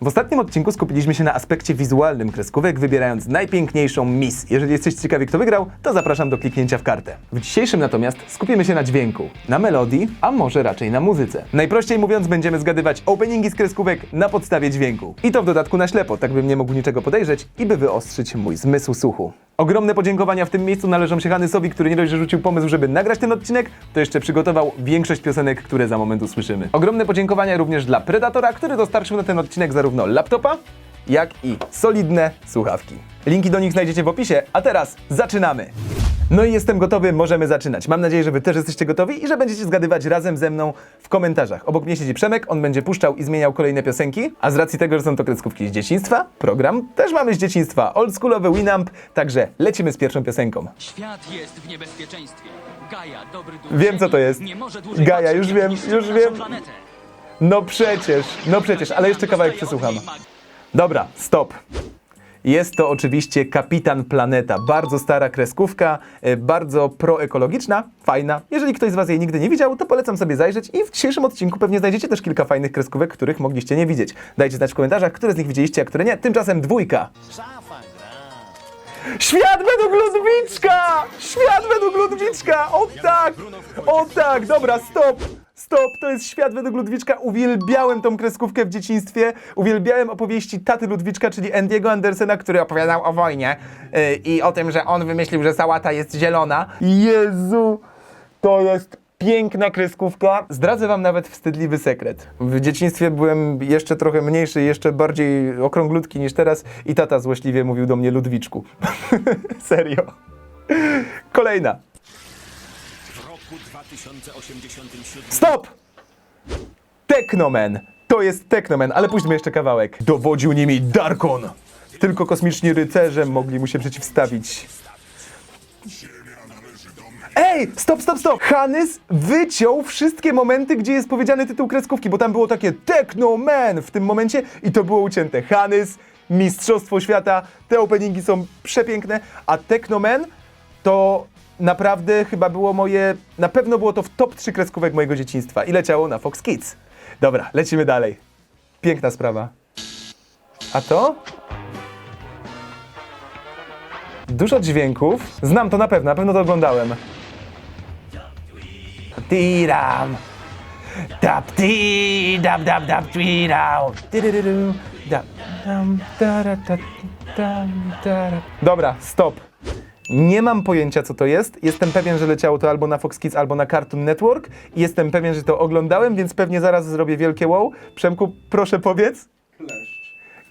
W ostatnim odcinku skupiliśmy się na aspekcie wizualnym kreskówek, wybierając najpiękniejszą Miss. Jeżeli jesteście ciekawi, kto wygrał, to zapraszam do kliknięcia w kartę. W dzisiejszym natomiast skupimy się na dźwięku, na melodii, a może raczej na muzyce. Najprościej mówiąc, będziemy zgadywać openingi z kreskówek na podstawie dźwięku. I to w dodatku na ślepo, tak bym nie mógł niczego podejrzeć i by wyostrzyć mój zmysł słuchu. Ogromne podziękowania w tym miejscu należą się Hanysowi, który nie dość, że rzucił pomysł, żeby nagrać ten odcinek, to jeszcze przygotował większość piosenek, które za moment usłyszymy. Ogromne podziękowania również dla Predatora, który dostarczył na ten odcinek zarówno laptopa, jak i solidne słuchawki. Linki do nich znajdziecie w opisie, a teraz zaczynamy! No i jestem gotowy, możemy zaczynać. Mam nadzieję, że wy też jesteście gotowi i że będziecie zgadywać razem ze mną w komentarzach. Obok mnie siedzi Przemek, on będzie puszczał i zmieniał kolejne piosenki, a z racji tego, że są to kreskówki z dzieciństwa, program też mamy z dzieciństwa, oldschoolowy Winamp, także lecimy z pierwszą piosenką. Świat jest w niebezpieczeństwie. Gaja, dobry duch Wiem, co to jest. Nie może dłużej Gaja, patrzeć, już jak wiem, już naszą wiem. Planetę. No przecież, no przecież, ale jeszcze kawałek przesłucham. Dobra, stop. Jest to oczywiście Kapitan Planeta. Bardzo stara kreskówka, e, bardzo proekologiczna, fajna. Jeżeli ktoś z Was jej nigdy nie widział, to polecam sobie zajrzeć i w dzisiejszym odcinku pewnie znajdziecie też kilka fajnych kreskówek, których mogliście nie widzieć. Dajcie znać w komentarzach, które z nich widzieliście, a które nie. Tymczasem dwójka. Świat według Ludwiczka! Świat według Ludwiczka! O tak! O tak! Dobra, stop! Stop! To jest Świat według Ludwiczka. Uwielbiałem tą kreskówkę w dzieciństwie. Uwielbiałem opowieści taty Ludwiczka, czyli Andiego Andersena, który opowiadał o wojnie yy, i o tym, że on wymyślił, że sałata jest zielona. Jezu! To jest piękna kreskówka. Zdradzę wam nawet wstydliwy sekret. W dzieciństwie byłem jeszcze trochę mniejszy, jeszcze bardziej okrąglutki niż teraz i tata złośliwie mówił do mnie Ludwiczku. Serio. Kolejna. W roku 2087 Stop! Teknomen. To jest Teknomen, ale pójdźmy jeszcze kawałek. Dowodził nimi Darkon. Tylko kosmiczni rycerze mogli mu się przeciwstawić. Ej, stop, stop, stop! Hanys wyciął wszystkie momenty, gdzie jest powiedziany tytuł kreskówki, bo tam było takie Technoman w tym momencie i to było ucięte. Hanys, Mistrzostwo Świata, te openingi są przepiękne, a Technoman to naprawdę chyba było moje, na pewno było to w top 3 kreskówek mojego dzieciństwa i leciało na Fox Kids. Dobra, lecimy dalej. Piękna sprawa. A to? Dużo dźwięków. Znam to na pewno, na pewno to oglądałem. Tiram. Tap ti dab dab dab twirał. Dobra, stop. Nie mam pojęcia, co to jest. Jestem pewien, że leciało to albo na Fox Kids, albo na Cartoon Network. Jestem pewien, że to oglądałem, więc pewnie zaraz zrobię wielkie wow. Przemku, proszę powiedz.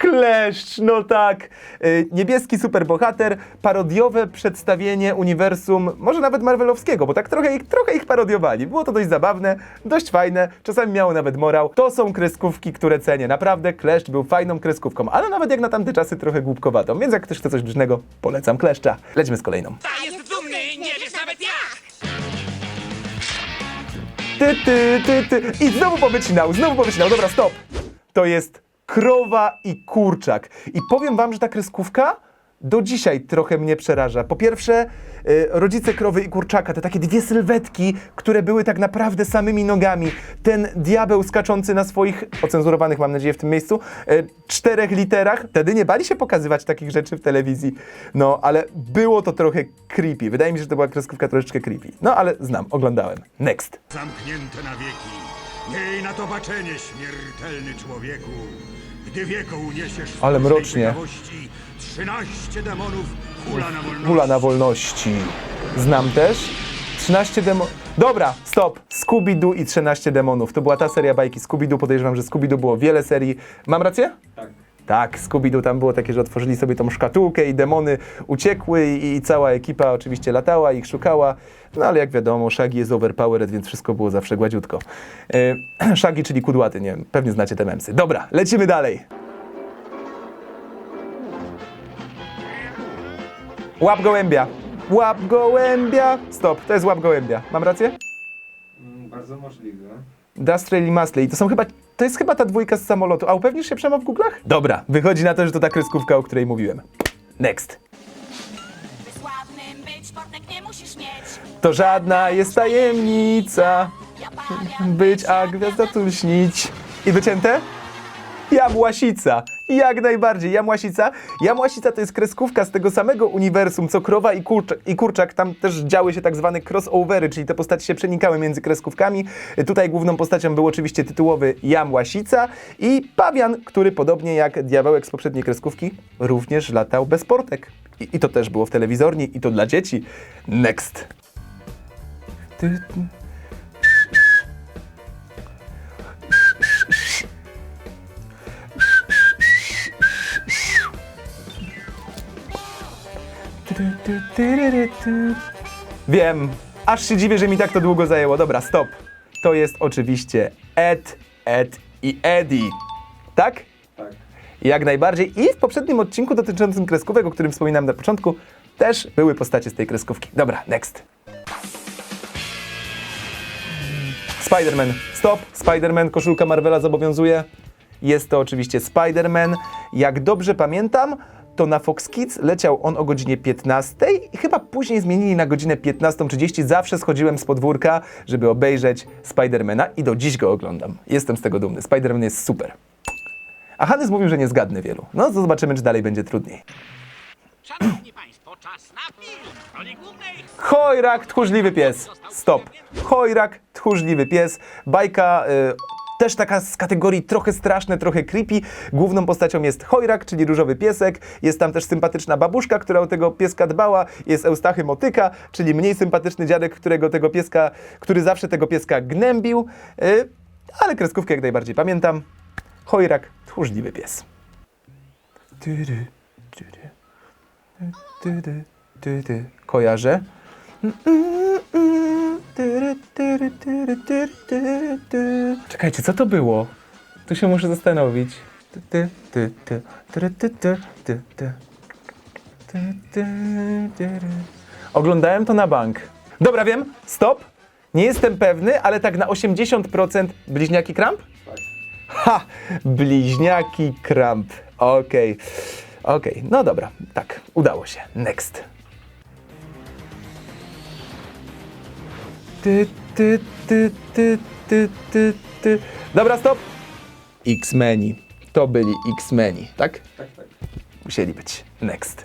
Kleszcz, no tak. Y, Niebieski superbohater, parodiowe przedstawienie uniwersum, może nawet marvelowskiego, bo tak trochę ich, trochę ich parodiowali. Było to dość zabawne, dość fajne, czasami miało nawet morał. To są kreskówki, które cenię. Naprawdę Kleszcz był fajną kreskówką, ale nawet jak na tamte czasy trochę głupkowatą. Więc jak ktoś chce coś różnego, polecam Kleszcza. Lećmy z kolejną. A jest dumny, nie wiesz nawet jak! Ty, ty, ty, ty. I znowu powycinał, znowu powycinał. Dobra, stop. To jest krowa i kurczak. I powiem wam, że ta kreskówka do dzisiaj trochę mnie przeraża. Po pierwsze, y, rodzice krowy i kurczaka, te takie dwie sylwetki, które były tak naprawdę samymi nogami. Ten diabeł skaczący na swoich, ocenzurowanych mam nadzieję w tym miejscu, y, czterech literach. Wtedy nie bali się pokazywać takich rzeczy w telewizji. No, ale było to trochę creepy. Wydaje mi się, że to była kreskówka troszeczkę creepy. No, ale znam, oglądałem. Next. Zamknięte na wieki. Miej na to baczenie, śmiertelny człowieku. Gdy wieko uniesiesz w Ale mrocznie. Trzynaście demonów hula na wolności. Kula na wolności. Znam też. 13 demonów. Dobra, stop. Scooby-Doo i 13 demonów. To była ta seria bajki Scooby-Doo. Podejrzewam, że Scooby-Doo było wiele serii. Mam rację? Tak. Tak, Scooby-Doo tam było takie, że otworzyli sobie tą szkatułkę i demony uciekły i, i cała ekipa oczywiście latała, ich szukała. No ale jak wiadomo, Shaggy jest overpowered, więc wszystko było zawsze gładziutko. Yy, Shaggy, czyli kudłaty, nie wiem, pewnie znacie te memsy. Dobra, lecimy dalej. Łap gołębia. Łap gołębia. Stop, to jest łap gołębia. Mam rację? Bardzo możliwe. Dustrel i Masley. To są chyba, to jest chyba ta dwójka z samolotu. A upewnisz się Przemo w Google'ach? Dobra, wychodzi na to, że to ta kreskówka, o której mówiłem. Next. To żadna jest tajemnica. Być, a gwiazda tu śnić. I wycięte? Jamłasica. Jak najbardziej, Jamłasica. Jamłasica to jest kreskówka z tego samego uniwersum, co Krowa i, Kurcz i Kurczak. Tam też działy się tak zwane crossovery, czyli te postacie się przenikały między kreskówkami. Tutaj główną postacią był oczywiście tytułowy Jamłasica i Pawian, który podobnie jak Diabełek z poprzedniej kreskówki również latał bez portek. I, I to też było w telewizorni i to dla dzieci. Next. Ty- ty- Wiem, aż się dziwię, że mi tak to długo zajęło. Dobra, stop. To jest oczywiście Ed, Ed i Eddie. Tak? Tak. Jak najbardziej. I w poprzednim odcinku dotyczącym kreskówek, o którym wspominałem na początku, też były postacie z tej kreskówki. Dobra, next. Spider-Man. Stop. Spider-Man, koszulka Marvela zobowiązuje. Jest to oczywiście Spider-Man. Jak dobrze pamiętam, to na Fox Kids leciał on o godzinie 15 i chyba później zmienili na godzinę 15.30. Zawsze schodziłem z podwórka, żeby obejrzeć Spidermana i do dziś go oglądam. Jestem z tego dumny. Spider-Man jest super. A Hannes mówił, że nie zgadnę wielu. No to zobaczymy, czy dalej będzie trudniej. Szanowni Państwo, czas na film. W roli głównej Chojrak, tchórzliwy pies. Stop. Chojrak, tchórzliwy pies. Bajka y, też taka z kategorii trochę straszne, trochę creepy. Główną postacią jest Chojrak, czyli różowy piesek. Jest tam też sympatyczna babuszka, która o tego pieska dbała. Jest Eustachy Motyka, czyli mniej sympatyczny dziadek, którego tego pieska, który zawsze tego pieska gnębił. Y, ale kreskówkę jak najbardziej pamiętam. Chojrak, tchórzliwy pies. Kojarzę. Czekajcie, co to było? Tu się muszę zastanowić. Oglądałem to na bank. Dobra, wiem, stop. Nie jestem pewny, ale tak na 80% bliźniaki kramp? Ha! Bliźniaki kramp. Okej. Okay. Okej, okay. no dobra, tak, udało się. Next. Ty, ty, ty, ty, ty, ty, ty. Dobra, stop. X-Meni. To byli X-Meni, tak? Tak, tak. Musieli być. Next.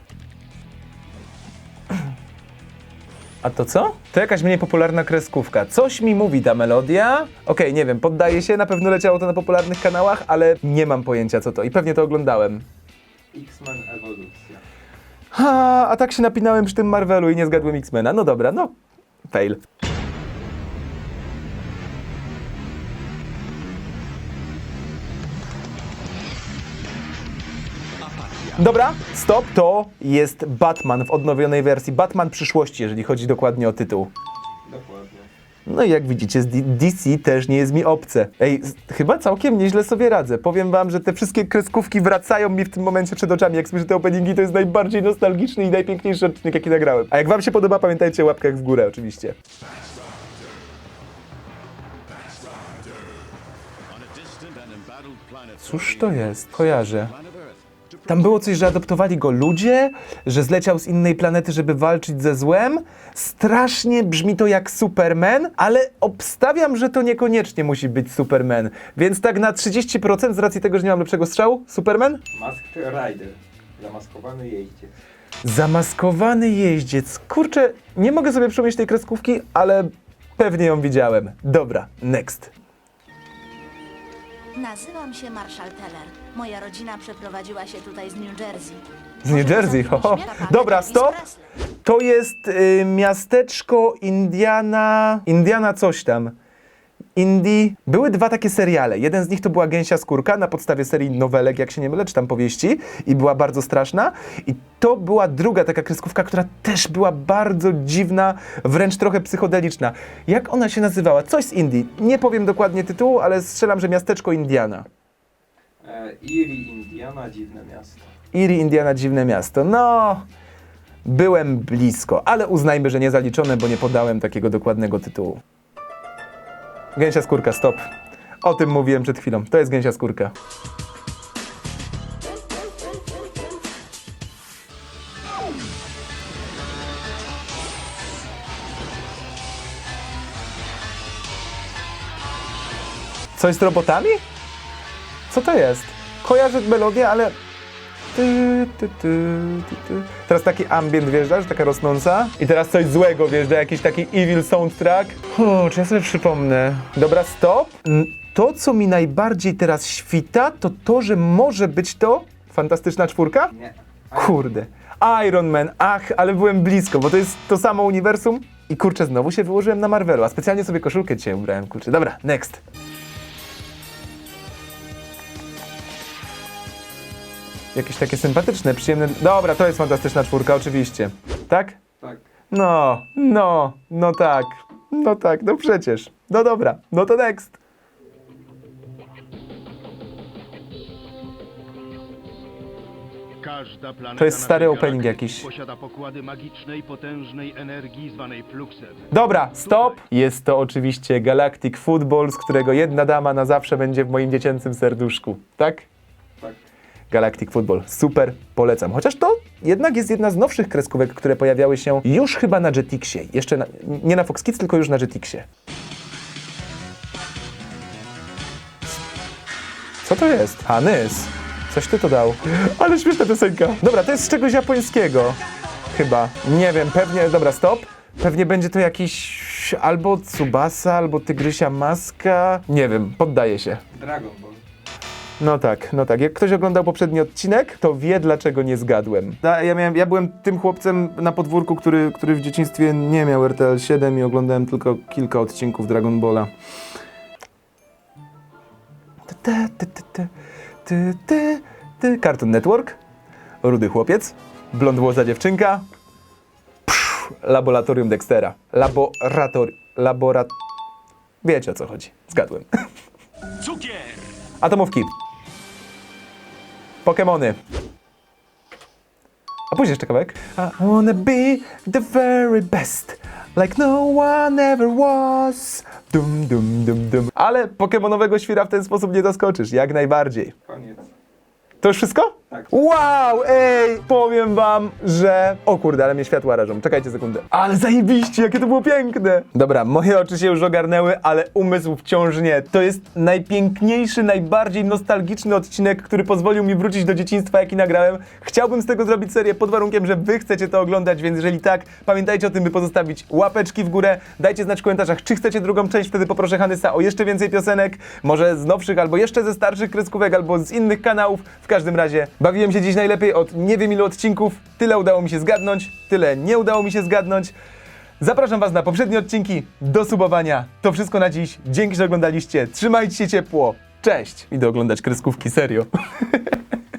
A to co? To jakaś mniej popularna kreskówka. Coś mi mówi ta melodia. Okej, nie wiem, poddaję się, na pewno leciało to na popularnych kanałach, ale nie mam pojęcia co to i pewnie to oglądałem. X-Men Ewolucja. Ha, a tak się napinałem przy tym Marvelu i nie zgadłem X-Mena. No dobra, no. Fail. Dobra, stop. To jest Batman w odnowionej wersji. Batman przyszłości, jeżeli chodzi dokładnie o tytuł. Dokładnie. No i jak widzicie, z D- DC też nie jest mi obce. Ej, z- chyba całkiem nieźle sobie radzę. Powiem wam, że te wszystkie kreskówki wracają mi w tym momencie przed oczami. Jak słyszę te openingi, to jest najbardziej nostalgiczny i najpiękniejszy odcinek, jaki nagrałem. A jak wam się podoba, pamiętajcie o łapkach w górę oczywiście. Cóż to jest? Kojarzę. Tam było coś, że adoptowali go ludzie, że zleciał z innej planety, żeby walczyć ze złem. Strasznie brzmi to jak Superman, ale obstawiam, że to niekoniecznie musi być Superman. Więc tak na 30% z racji tego, że nie mam lepszego strzału, Superman? Masked Rider. Zamaskowany jeździec. Zamaskowany jeździec. Kurczę, nie mogę sobie przypomnieć tej kreskówki, ale pewnie ją widziałem. Dobra, next. Nazywam się Marshall Teller. Moja rodzina przeprowadziła się tutaj z New Jersey. Z New Jersey, ho, ho. Dobra, stop. To jest y, miasteczko Indiana. Indiana coś tam. Indie. Były dwa takie seriale. Jeden z nich to była Gęsia Skórka na podstawie serii nowelek, jak się nie mylę, czy tam powieści. I była bardzo straszna. I to była druga taka kreskówka, która też była bardzo dziwna, wręcz trochę psychodeliczna. Jak ona się nazywała? Coś z Indii. Nie powiem dokładnie tytułu, ale strzelam, że miasteczko Indiana. E, Erie, Indiana, dziwne miasto. Erie, Indiana, dziwne miasto. No, byłem blisko, ale uznajmy, że nie zaliczone, bo nie podałem takiego dokładnego tytułu. Gęsia skórka, stop. O tym mówiłem przed chwilą. To jest gęsia skórka. Coś z robotami? Co to jest? kojarzę melodię, ale... Ty, ty, ty, ty, ty. Teraz taki ambient wjeżdża, że taka rosnąca. I teraz coś złego wjeżdża, jakiś taki evil soundtrack. O, czy ja sobie przypomnę? Dobra, stop. To, co mi najbardziej teraz świta, to to, że może być to Fantastyczna Czwórka? Nie. Kurde. Iron Man, ach, ale byłem blisko, bo to jest to samo uniwersum. I kurczę, znowu się wyłożyłem na Marvelu, a specjalnie sobie koszulkę dzisiaj ubrałem, kurczę. Dobra, next. Jakieś takie sympatyczne, przyjemne... Dobra, to jest fantastyczna czwórka, oczywiście. Tak? Tak. No, no, no tak. No tak, no przecież. No dobra, no to next. Każda planeta To jest stary opening jakiś. Posiada pokłady magicznej, potężnej energii zwanej fluxem. Dobra, stop! Jest to oczywiście Galactic Football, z którego jedna dama na zawsze będzie w moim dziecięcym serduszku. Tak? Tak. Galactic Football. Super, polecam. Chociaż to jednak jest jedna z nowszych kreskówek, które pojawiały się już chyba na Jetixie. Jeszcze na, nie na Fox Kids, tylko już na Jetixie. Co to jest? Hanys. Coś ty to dał. Ale śmieszna piosenka. Dobra, to jest z czegoś japońskiego. Chyba. Nie wiem, pewnie. Dobra, stop. Pewnie będzie to jakiś albo Tsubasa, albo Tygrysia Maska. Nie wiem, poddaję się. Dragon Ball. No tak, no tak. Jak ktoś oglądał poprzedni odcinek, to wie, dlaczego nie zgadłem. Ja, ja, miałem, ja byłem tym chłopcem na podwórku, który, który w dzieciństwie nie miał RTL 7 i oglądałem tylko kilka odcinków Dragon Balla. Ty, ty, ty, ty, ty, ty, ty. Cartoon Network, Rudy Chłopiec, Blond Włosa Dziewczynka, Psz, Laboratorium Dextera. Laborator... Laborat... Wiecie o co chodzi. Zgadłem. Cukier! Atomówki. Pokemony. A później jeszcze kawałek. I wanna be the very best, like no one ever was. Dum, dum, dum, dum. Ale pokemonowego świra w ten sposób nie zaskoczysz, jak najbardziej. Koniec. To już wszystko? Tak. Wow, ej, powiem wam, że... O kurde, ale mnie światła rażą. Czekajcie sekundę. Ale zajebiście, jakie to było piękne. Dobra, moje oczy się już ogarnęły, ale umysł wciąż nie. To jest najpiękniejszy, najbardziej nostalgiczny odcinek, który pozwolił mi wrócić do dzieciństwa, jaki nagrałem. Chciałbym z tego zrobić serię pod warunkiem, że wy chcecie to oglądać, więc jeżeli tak, pamiętajcie o tym, by pozostawić łapeczki w górę. Dajcie znać w komentarzach, czy chcecie drugą część, wtedy poproszę Hanysa o jeszcze więcej piosenek, może z nowszych, albo jeszcze ze starszych kreskówek, albo z innych kanałów. W każdym razie bawiłem się dziś najlepiej od nie wiem ilu odcinków. Tyle udało mi się zgadnąć, tyle nie udało mi się zgadnąć. Zapraszam Was na poprzednie odcinki, do subowania. To wszystko na dziś. Dzięki, że oglądaliście. Trzymajcie się ciepło. Cześć! Idę oglądać kreskówki, serio.